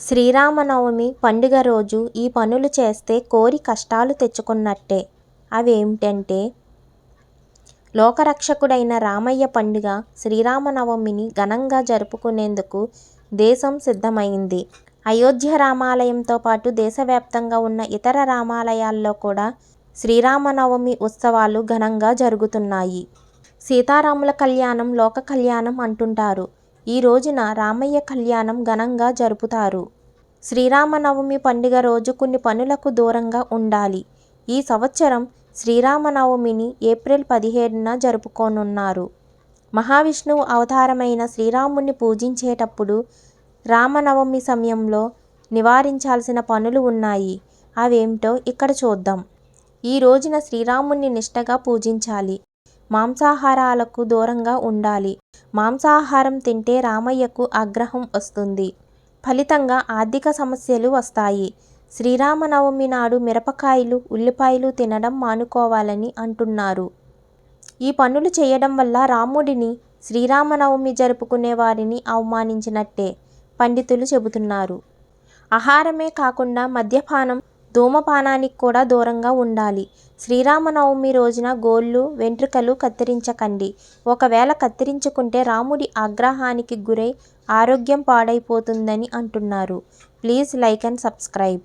శ్రీరామనవమి పండుగ రోజు ఈ పనులు చేస్తే కోరి కష్టాలు తెచ్చుకున్నట్టే. అవేమిటంటే లోకరక్షకుడైన రామయ్య పండుగ శ్రీరామనవమిని ఘనంగా జరుపుకునేందుకు దేశం సిద్ధమైంది. అయోధ్య రామాలయంతో పాటు దేశవ్యాప్తంగా ఉన్న ఇతర రామాలయాల్లో కూడా శ్రీరామనవమి ఉత్సవాలు ఘనంగా జరుగుతున్నాయి. సీతారాముల కళ్యాణం లోక కళ్యాణం అంటుంటారు. ఈ రోజున రామయ్య కళ్యాణం ఘనంగా జరుపుతారు. శ్రీరామనవమి పండుగ రోజు కొన్ని పనులకు దూరంగా ఉండాలి. ఈ సంవత్సరం శ్రీరామనవమిని ఏప్రిల్ పదిహేడున జరుపుకోనున్నారు. మహావిష్ణువు అవతారమైన శ్రీరాముని పూజించేటప్పుడు రామనవమి సమయంలో నివారించాల్సిన పనులు ఉన్నాయి. అవేమిటో ఇక్కడ చూద్దాం. ఈ రోజున శ్రీరాముని నిష్టగా పూజించాలి. మాంసాహారాలకు దూరంగా ఉండాలి. మాంసాహారం తింటే రామయ్యకు ఆగ్రహం వస్తుంది. ఫలితంగా ఆర్థిక సమస్యలు వస్తాయి. శ్రీరామనవమి నాడు మిరపకాయలు ఉల్లిపాయలు తినడం మానుకోవాలని అంటున్నారు. ఈ పనులు చేయడం వల్ల రాముడిని శ్రీరామనవమి జరుపుకునే వారిని అవమానించినట్టే పండితులు చెబుతున్నారు. ఆహారమే కాకుండా మద్యపానం ధూమపానానికి కూడా దూరంగా ఉండాలి. శ్రీరామనవమి రోజున గోళ్ళు వెంట్రుకలు కత్తిరించకండి. ఒకవేళ కత్తిరించుకుంటే రాముడి ఆగ్రహానికి గురై ఆరోగ్యం పాడైపోతుందని అంటున్నారు. Please like and subscribe.